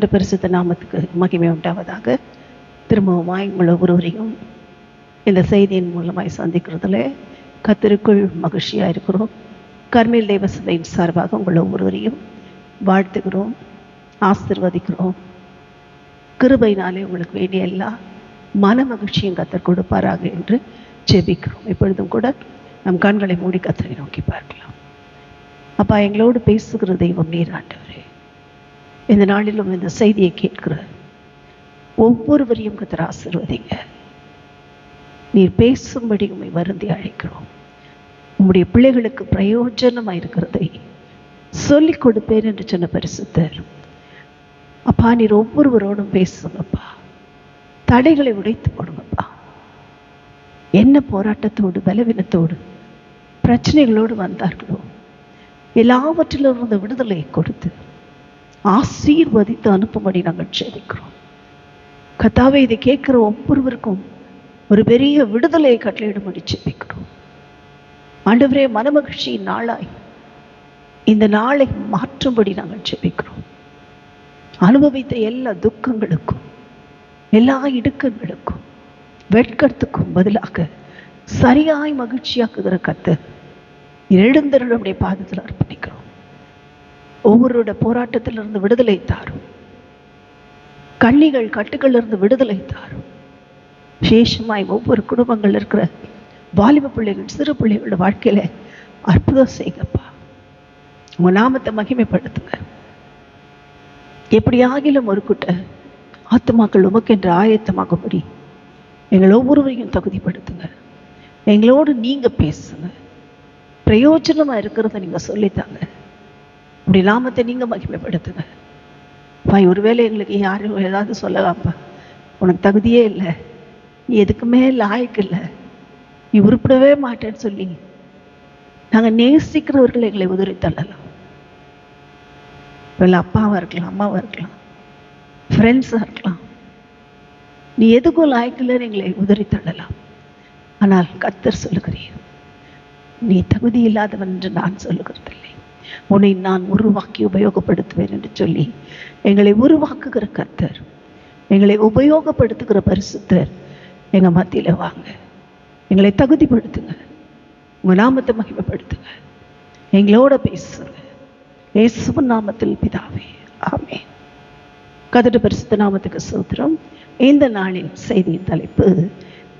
கத்தட்ட பரிசுத்த நாமத்துக்கு மகிமை உண்டாவதாக. திரும்பவுமாய் உங்களை ஒருவரையும் இந்த செய்தியின் மூலமாய் சந்திக்கிறதுல கத்திற்குள் மகிழ்ச்சியாக இருக்கிறோம். கர்மேல் தேவ சபையின் சார்பாக உங்களை ஒருவரையும் வாழ்த்துகிறோம் ஆசிர்வதிக்கிறோம். கிருபையினாலே உங்களுக்கு வேண்டிய எல்லா மன மகிழ்ச்சியும் கத்தர் கொடுப்பாராக என்று ஜெபிக்கிறோம். இப்பொழுதும் கூட நம் கண்களை மூடி கத்தரை நோக்கி பார்க்கலாம். அப்பா எங்களோடு பேசுகிற தெய்வம் நீராண்டவர் இந்த நாளிலும் இந்த செய்தியை கேட்கிற ஒவ்வொருவரையும் கத்தர் ஆசிர்வதிங்க. நீர் பேசும்படி உண்மை வருந்தி அழைக்கிறோம். உம்முடைய பிள்ளைகளுக்கு பிரயோஜனமாக இருக்கிறதை சொல்லிக் கொடுப்பேன் என்று சொன்ன பரிசுத்தர். அப்பா நீர் ஒவ்வொருவரோடும் பேசுங்கப்பா. தடைகளை உடைத்து போடுங்கப்பா. என்ன போராட்டத்தோடு பலவீனத்தோடு பிரச்சனைகளோடு வந்தார்களோ எல்லாவற்றிலும் இருந்த விடுதலை கொடுத்து ஆசீர்வதித்து அனுப்பும்படி நாங்கள் ஜெபிக்கிறோம். கத்தாவை இதை கேட்கிற ஒவ்வொருவருக்கும் ஒரு பெரிய விடுதலையை கட்டளையிடும்படி ஜெபிக்கிறோம். ஆண்டவரே மனமகிழ்ச்சியின் நாளாய் இந்த நாளை மாற்றும்படி நாங்கள் ஜெபிக்கிறோம். அனுபவித்த எல்லா துக்கங்களுக்கும் எல்லா இடுக்கங்களுக்கும் வெட்கத்துக்கும் பதிலாக சரியாய் மகிழ்ச்சியாக்குகிற கத்து எழுந்தருடைய பாதத்தில் அர்ப்பணிக்கிறோம். ஒவ்வொருவருடைய போராட்டத்திலிருந்து விடுதலை தாரும். கண்ணிகள் கட்டுகளிலிருந்து விடுதலை தாரும். விசேஷமாய் ஒவ்வொரு குடும்பங்கள் இருக்கிற வாலிப பிள்ளைகள் சிறு பிள்ளைகளோட வாழ்க்கையில அற்புதம் செய்யுங்கப்பா உங்க நாமத்தை மகிமைப்படுத்துங்க. எப்படியாகிலும் ஒரு குட்ட ஆத்துமாக்கள் உமக்கென்று ஆயத்தமாகும்படி எங்கள் ஒவ்வொருவரையும் தகுதிப்படுத்துங்க. எங்களோடு நீங்க பேசுங்க. பிரயோஜனமா இருக்கிறத நீங்க சொல்லித்தாங்க. அப்படி நாமத்தை நீங்க மகிமைப்படுத்துங்க. பாய் ஒருவேளை எங்களுக்கு யாரும் ஏதாவது சொல்லலாம்ப்பா. உனக்கு தகுதியே இல்லை. நீ எதுக்குமே லாய்க்கு இல்லை. நீ உருப்பிடவே மாட்டேன்னு சொல்லி நாங்கள் நேசிக்கிறவர்கள் எங்களை உதறி தள்ளலாம். இல்லை அப்பாவாக இருக்கலாம் அம்மாவாக இருக்கலாம் ஃப்ரெண்ட்ஸாக இருக்கலாம். நீ எதுக்கும் லாய்க்கில்லன்னு எங்களை உதறி தள்ளலாம். ஆனால் கத்தர் சொல்லுகிறீர் நீ தகுதி இல்லாதவன் என்று நான் சொல்லுகிறதில்லை. உன்னை நான் உருவாக்கி உபயோகப்படுத்துவேன் என்று சொல்லி எங்களை உருவாக்குகிற கர்த்தர் எங்களை உபயோகப்படுத்துகிற பரிசுத்தர் எங்கள் மத்தியில் வாங்க. எங்களை தகுதிப்படுத்துங்க. உங்கள் நாமத்தை மகிமைப்படுத்துங்க. எங்களோட பேசுங்க. இயேசுவின் நாமத்தில் பிதாவே ஆமே கதடு பரிசுத்த நாமத்துக்கு சூத்திரம். இந்த நாளின் செய்தியின் தலைப்பு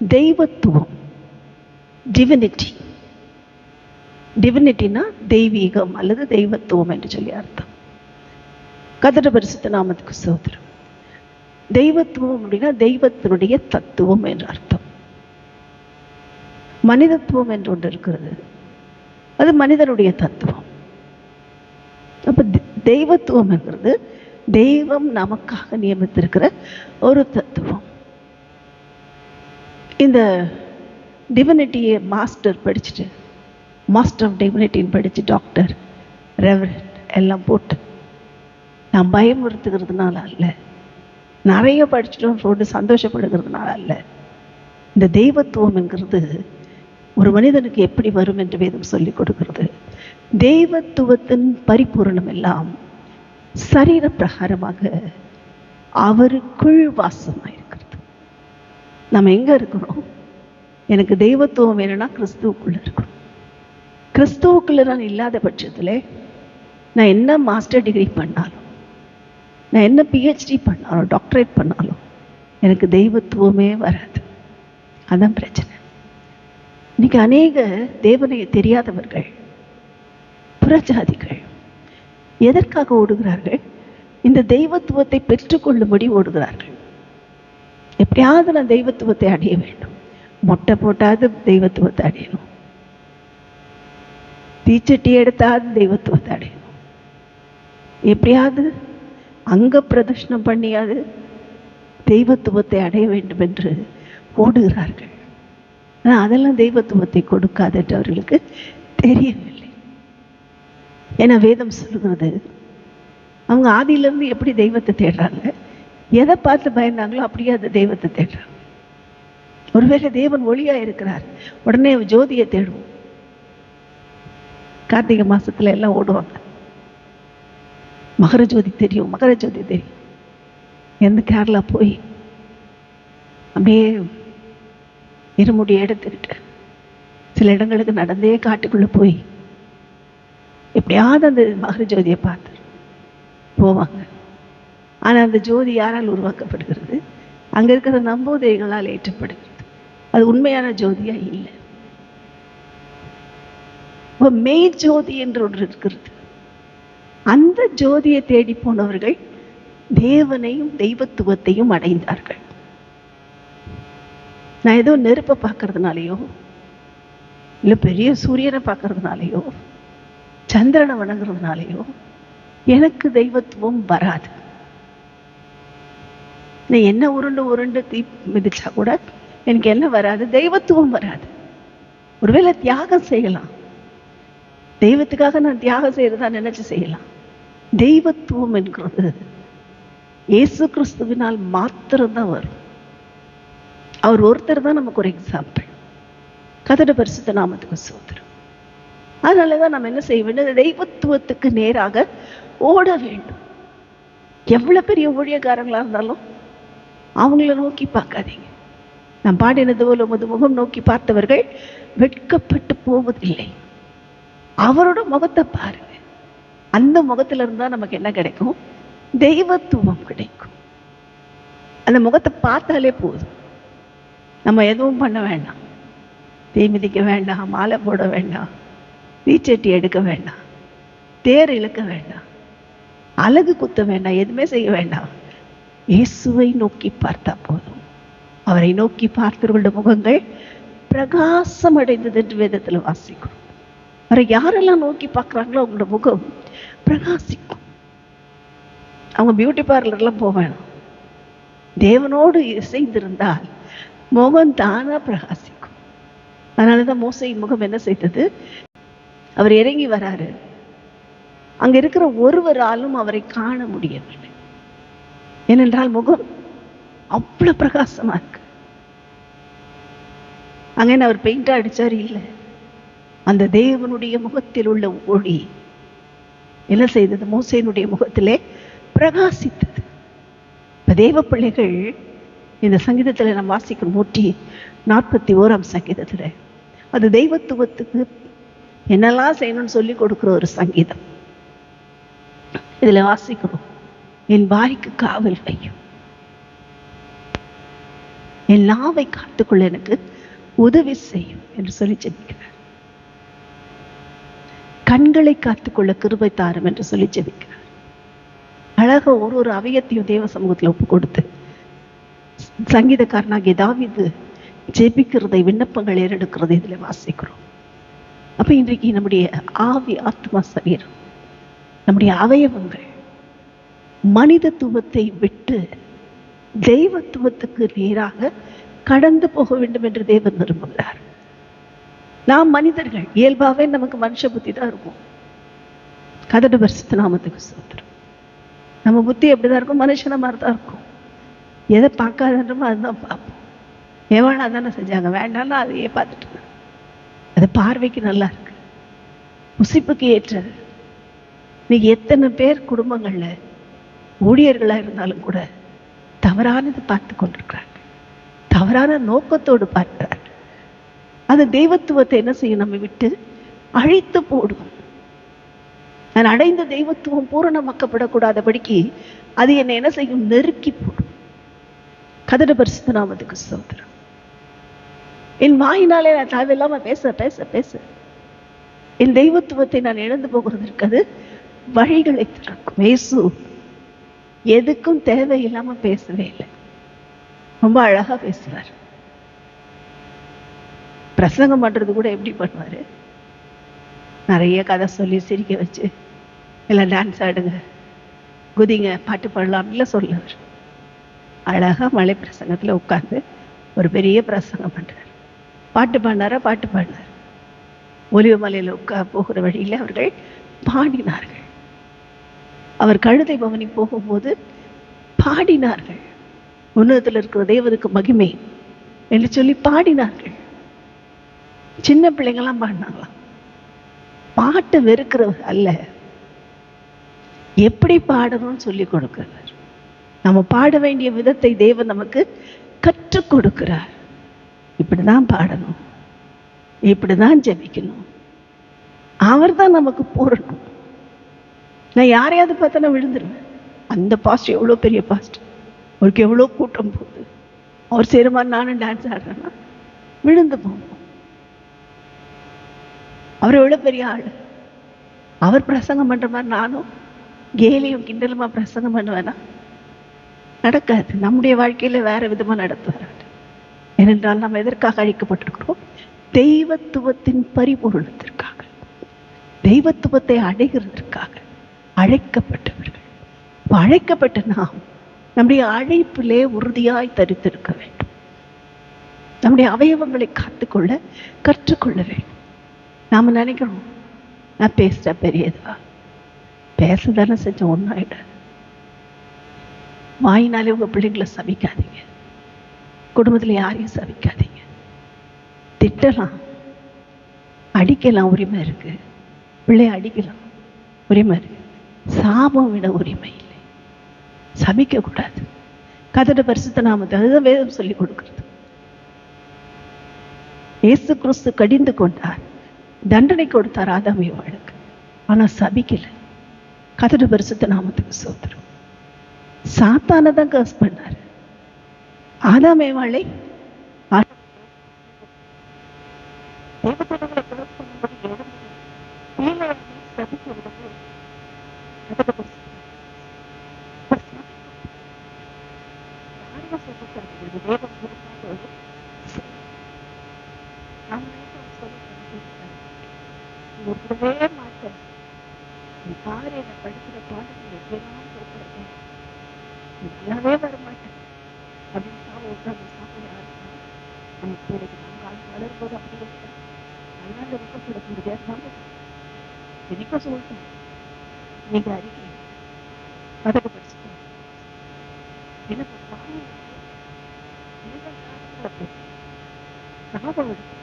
தெய்வத்துவம் டிவினிட்டி டிவினிட்டினா தெய்வீகம் அல்லது தெய்வத்துவம் என்று சொல்லி அர்த்தம். கதட பரிசுத்த நாமத்துக்கு சோதரம் தெய்வத்துவம் அப்படின்னா தெய்வத்தினுடைய தத்துவம் என்று அர்த்தம். மனிதத்துவம் என்று ஒன்று இருக்கிறது. அது மனிதனுடைய தத்துவம். அப்ப தெய்வத்துவம் என்கிறது தெய்வம் நமக்காக நியமித்திருக்கிற ஒரு தத்துவம். இந்த டிவினிட்டியை மாஸ்டர் படிச்சுட்டு மாஸ்டர் ஆஃப் டிவினிட்டின்னு படித்து டாக்டர் ரெவரண்ட் எல்லாம் போட்டு. நான் பயமுறுத்துகிறதுனால அல்ல. நிறைய படிச்சுட்டோம் போட்டு சந்தோஷப்படுகிறதுனால அல்ல. இந்த தெய்வத்துவம் என்கிறது ஒரு மனிதனுக்கு எப்படி வரும் என்று வேதம் சொல்லிக் கொடுக்கிறது. தெய்வத்துவத்தின் பரிபூரணம் எல்லாம் சரீர பிரகாரமாக அவருக்குள் வாசமாயிருக்கிறது. நம்ம எங்கே இருக்கிறோம்? எனக்கு தெய்வத்துவம் வேணும்னா கிறிஸ்துவுக்குள்ளே இருக்கணும் கிறிஸ்துவுக்குள்ள நான் இல்லாத பட்சத்தில் நான் என்ன மாஸ்டர் டிகிரி பண்ணாலும் நான் என்ன பிஹெச்டி பண்ணாலும் டாக்டரேட் பண்ணாலும் எனக்கு தெய்வத்துவமே வராது. அதான் பிரச்சனை. இன்னைக்கு அநேக தேவனை தெரியாதவர்கள் புறஜாதிகள் எதற்காக ஓடுகிறார்கள்? இந்த தெய்வத்துவத்தை பெற்றுக்கொள்ளும்படி ஓடுகிறார்கள். எப்படியாவது நான் தெய்வத்துவத்தை அடைய வேண்டும். மொட்டை போட்டாவது தெய்வத்துவத்தை அடையணும். தீச்சட்டி எடுத்தாவது தெய்வத்துவத்தை அடையணும் எப்படியாவது அங்க பிரதர்ஷனம் பண்ணியாவது தெய்வத்துவத்தை அடைய வேண்டும் என்று ஓடுகிறார்கள். ஆனால் அதெல்லாம் தெய்வத்துவத்தை கொடுக்காது அவர்களுக்கு தெரியவில்லை. ஏன்னா வேதம் சொல்லுகிறது அவங்க ஆதியிலேருந்து எப்படி தெய்வத்தை தேடுறாங்க? எதை பார்த்து பயந்தாங்களோ அப்படியே அந்த தெய்வத்தை தேடுறாங்க. ஒருவேளை தேவன் ஒளியாக இருக்கிறார். உடனே ஜோதியை தேடுவோம். கார்த்திகை மாதத்தில் எல்லாம் ஓடுவாங்க. மகரஜோதி தெரியும் மகர ஜோதி தெரியும். எந்த கேரளா போய் அப்படியே இருமுடி எடுத்துக்கிட்டு சில இடங்களுக்கு நடந்தே காட்டுக்குள்ளே போய் எப்படியாவது அந்த மகர ஜோதியை பார்த்து போவாங்க. ஆனால் அந்த ஜோதி யாரால் உருவாக்கப்படுகிறது? அங்க இருக்கிற நம்போதைகளால் ஏற்றப்படுகிறது. அது உண்மையான ஜோதியாக இல்லை. இப்போ மெய் ஜோதி என்று ஒன்று இருக்கிறது. அந்த ஜோதியை தேடி போனவர்கள் தேவனையும் தெய்வத்துவத்தையும் அடைந்தார்கள். நான் ஏதோ நெருப்பை பார்க்கறதுனாலையோ இல்லை பெரிய சூரியனை பார்க்கறதுனாலையோ சந்திரனை வணங்குறதுனாலையோ எனக்கு தெய்வத்துவம் வராது. நான் என்ன உருண்டு உருண்டு தீ மிதிச்சா கூட எனக்கு என்ன வராது? தெய்வத்துவம் வராது. ஒருவேளை தியாகம் செய்யலாம். தெய்வத்துக்காக நான் தியாகம் செய்கிறதா நினச்சி செய்யலாம். தெய்வத்துவம் என்கிறது. இயேசு கிறிஸ்துவினால் மாத்திரம்தான் வரும். அவர் ஒருத்தர் தான் நமக்கு ஒரு எக்ஸாம்பிள் கதட பரிசுத்த நாமத்துக்கு சோதரம் அதனாலதான் நம்ம என்ன செய்ய வேண்டும்? தெய்வத்துவத்துக்கு நேராக ஓட வேண்டும். எவ்வளோ பெரிய ஊழியக்காரங்களாக இருந்தாலும் அவங்கள நோக்கி பார்க்காதீங்க. நான் பாடினது போல முது முகம் நோக்கி பார்த்தவர்கள் வெட்கப்பட்டு போவதில்லை. அவரோட முகத்தை பாருங்க. அந்த முகத்துல இருந்தா நமக்கு என்ன கிடைக்கும்? தெய்வத்துவம் கிடைக்கும். அந்த முகத்தை பார்த்தாலே போதும். நம்ம எதுவும் பண்ண வேண்டாம். தீ மிதிக்க வேண்டாம் மாலை போட வேண்டாம் தீச்சட்டி எடுக்க வேண்டாம் தேர் இழுக்க வேண்டாம் அழகு குத்த வேண்டாம் எதுவுமே செய்ய வேண்டாம். இயேசுவை நோக்கி பார்த்தா போதும். அவரை நோக்கி பார்த்தவர்களுடைய முகங்கள் பிரகாசம் அடைந்தது என்று வேதத்துல வாசிக்கும் அவரை யாரெல்லாம் நோக்கி பார்க்குறாங்களோ அவங்களோட முகம் பிரகாசிக்கும். அவங்க பியூட்டி பார்லர்லாம் போக தேவனோடு இசைந்திருந்தால் முகம் தானா பிரகாசிக்கும். அதனாலதான் மோசையின் முகம் என்ன செய்தது? அவர் இறங்கி வராரு. அங்க இருக்கிற ஒருவராலும் அவரை காண முடியவில்லை. ஏனென்றால் முகம் அவ்வளவு பிரகாசமா இருக்கு. அங்க என்ன அவர் பெயிண்டா அடிச்சாரு? இல்லை. அந்த தேவனுடைய முகத்தில் உள்ள ஒளி. என்ன செய்தது? மூசையினுடைய முகத்திலே பிரகாசித்தது. இப்போ தேவ பிள்ளைகள் இந்த சங்கீதத்துல நம்ம வாசிக்கும் நூற்றி நாற்பத்தி ஓராம் சங்கீதத்துல. அது தெய்வத்துவத்துக்கு என்னெல்லாம் செய்யணும்னு சொல்லி கொடுக்கிற ஒரு சங்கீதம். இதுல வாசிக்கிறோம். என் வாய்க்கு காவல் வையும். என் நாவை காத்துக்குள்ள எனக்கு உதவி செய்யும் என்று சொல்லி ஜெபிக்கிறார் கண்களை காத்துக்கொள்ள கிருபை தாரும் என்று சொல்லி ஜெபிக்கிறார். அழகா ஒரு ஒரு அவயத்தையும் தேவ சமூகத்தில் ஒப்பு கொடுத்து சங்கீதக்காரனாகிய தாவிது ஜெபிக்கிறதை விண்ணப்பங்கள் ஏறெடுக்கிறதை இதுல வாசிக்கிறோம். அப்போ இன்றைக்கு நம்முடைய ஆவி ஆத்மா சரீரம் நம்முடைய அவயவங்கள் மனிதத்துவத்தை விட்டு தெய்வத்துவத்துக்கு நேராக கடந்து போக வேண்டும் என்று தேவன் விரும்புகிறார். நாம் மனிதர்கள் இயல்பாவே நமக்கு மனுஷ புத்தி தான் இருக்கும். கதடு பரிசுத்த நாமத்துக்கு சோத்திரம் நம்ம புத்தி எப்படிதான் இருக்கும்? மனுஷன மாதிரி தான் இருக்கும். எதை பார்க்காதன்றமோ அதுதான் பார்ப்போம். எவ்வளோ தானே செஞ்சாங்க? வேண்டாம்னா அதையே பார்த்துட்டு அது பார்வைக்கு நல்லா இருக்கு. உசிப்புக்கு ஏற்றது. இன்னைக்கு எத்தனை பேர் குடும்பங்கள்ல ஊழியர்களா இருந்தாலும் கூட தவறானது பார்த்து கொண்டிருக்கிறாங்க தவறான நோக்கத்தோடு பார்க்கிறாங்க அந்த தெய்வத்துவத்தை என்ன செய்யும்? நம்ம விட்டு அழித்து போடும் நான் அடைந்த தெய்வத்துவம் பூரணமாக்கப்படக்கூடாதபடிக்கு அது என்னை என்ன செய்யும்? நெருக்கி போடும். கதட பரிசுத்த நாமத்துக்கு சோதரம் என் வாயினாலே நான் தேவையில்லாம பேச பேச பேச. என் தெய்வத்துவத்தை நான் இழந்து போகிறதற்கு அது வழிகளை திறக்கும். இயேசு எதுக்கும் தேவையில்லாம பேசவே இல்லை. ரொம்ப அழகா பேசுவார் பிரசங்கம் பண்றது கூட எப்படி பண்ணுவார்? நிறைய கதை சொல்லி சிரிக்க வச்சு இல்லை டான்ஸ் ஆடுங்க குதிங்க பாட்டு பாடலாம் இல்லை சொல்லுவார். அழகா மலை பிரசங்கத்துல உட்கார்ந்து ஒரு பெரிய பிரசங்கம் பண்ணுறார் பாட்டு பாடினாரா? பாட்டு பாடினார். ஒலிவு மலையில உட்கா போகிற வழியில அவர்கள் பாடினார்கள். அவர் கழுதை பவனி போகும்போது பாடினார்கள். உன்னதத்தில் இருக்கிற தேவனுக்கு மகிமை என்று சொல்லி பாடினார்கள். சின்ன பிள்ளைங்கெல்லாம் பாடினாங்களாம் பாட்டு வெறுக்கிறவர் அல்ல. எப்படி பாடணும்னு சொல்லி கொடுக்கிறார். நம்ம பாட வேண்டிய விதத்தை தேவன் நமக்கு கற்றுக் கொடுக்கிறார். இப்படிதான் பாடணும். இப்படிதான் ஜெபிக்கணும். அவர் தான் நமக்கு பூரணம் நான் யாரையாவது பார்த்தா நான் விழுந்துருவேன். அந்த பாஸ்ட் எவ்வளோ பெரிய பாஸ்ட் அவருக்கு எவ்வளோ கூட்டம் போகுது. அவர் சேருமா நானும் டான்ஸ் ஆடுறேன்னா விழுந்து போகும் அவர் எவ்வளோ பெரிய ஆள்? அவர் பிரசங்கம் பண்ற மாதிரி நானும் கேலியும் கிண்டலுமா பிரசங்கம் பண்ணுவேன்னா நடக்காது. நம்முடைய வாழ்க்கையில வேற விதமா நடத்துவார் ஏனென்றால் நாம் எதற்காக அழைக்கப்பட்டிருக்கிறோம்? தெய்வத்துவத்தின் பரிபூர்ணத்திற்காக. தெய்வத்துவத்தை அடைகிறதற்காக. அழைக்கப்பட்டவர்கள். அழைக்கப்பட்ட நாம் நம்முடைய அழைப்பிலே உறுதியாய் தரித்திருக்க வேண்டும். நம்முடைய அவயவங்களை காத்துக்கொள்ள கற்றுக்கொள்ள வேண்டும். நாம நினைக்கிறோம் நான் பேசுகிறேன் பெரியதா பேச தானே ஒன்றும் ஆகிடாது வாயினாலே உங்க பிள்ளைங்களை சபிக்காதீங்க குடும்பத்துல யாரையும் சபிக்காதீங்க திட்டலாம். அடிக்கலாம் உரிமை இருக்கு. பிள்ளைய அடிக்கலாம். உரிமை இருக்கு. சாபம் விட உரிமை இல்லை. சபிக்க கதட பரிசுத்த நாமத்தை அதுதான் வேதம் சொல்லி கொடுக்குறது. இயேசு கிறிஸ்து கடிந்து கொண்டார். தண்டனை கொடுத்தார் ஆதாமி வாழ்க்கை ஆனா சபிக்கலை. கதடு பரிசுத்த நாமத்துக்கு சோதரம் சாத்தானை தான் கர்ஸ் பண்ணாரு. ஆதாம் ஏவாளை ஒருவே மாட்டேன். நீ பாரு என்ன படிக்கிற பாடத்தில் எப்படிலாம் போட்டுருக்கேன் நல்லாவே வர மாட்டேன் அப்படின்னு சாப்பிட உட்காந்து சாப்பிட யாருக்கும் நம்ம பிள்ளைக்கு நாங்கள் ஆள் வளரும்போது அப்படி இருக்கேன் நல்லா இருக்கப்பட முடியாது என்னைக்கும் சொல்லிட்டேன். நீங்க அறிக்கை கதக்கு படிச்சுட்டேன். எனக்கு வாய் ஞாபகம் இருக்கு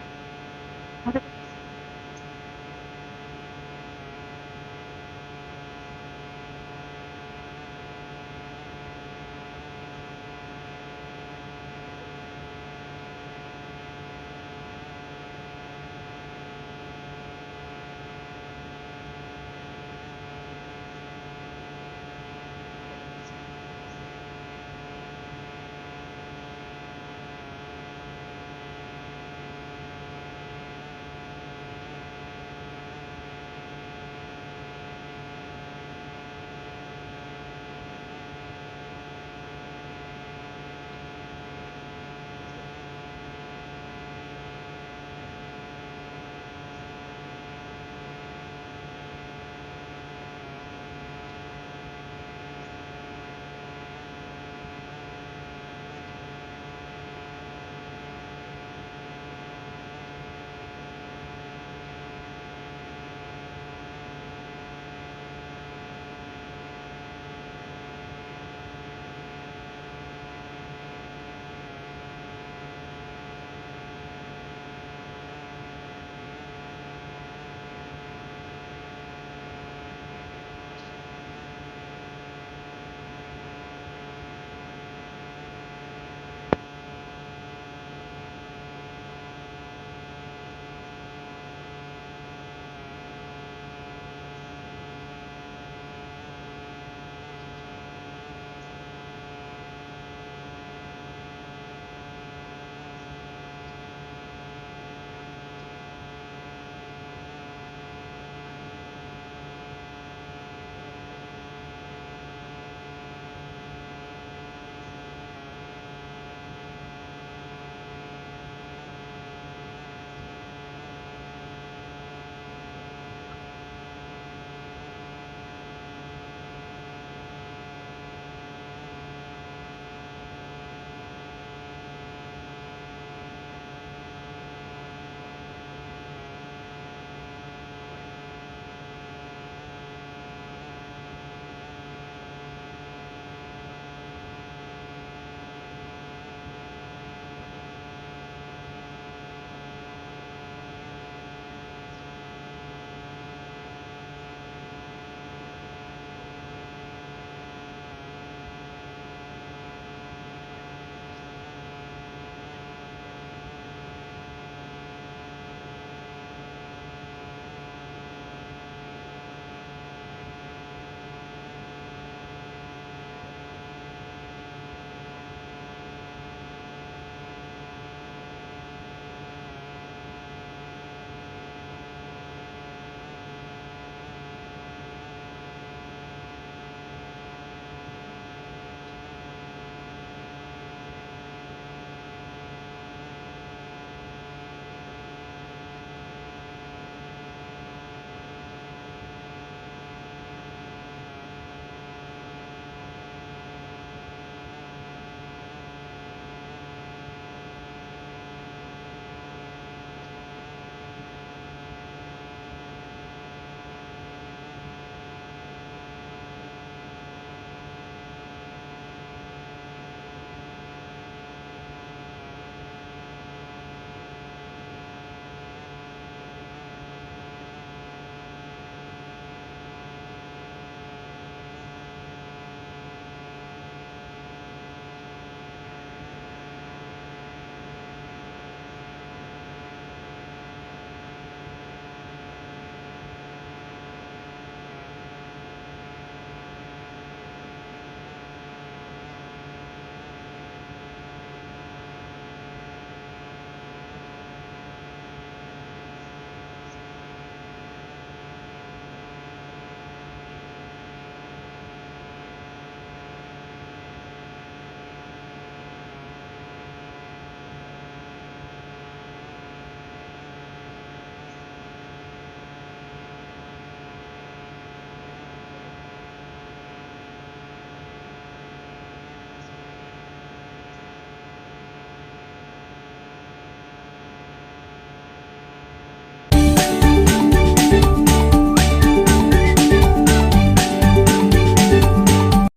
அதுக்கு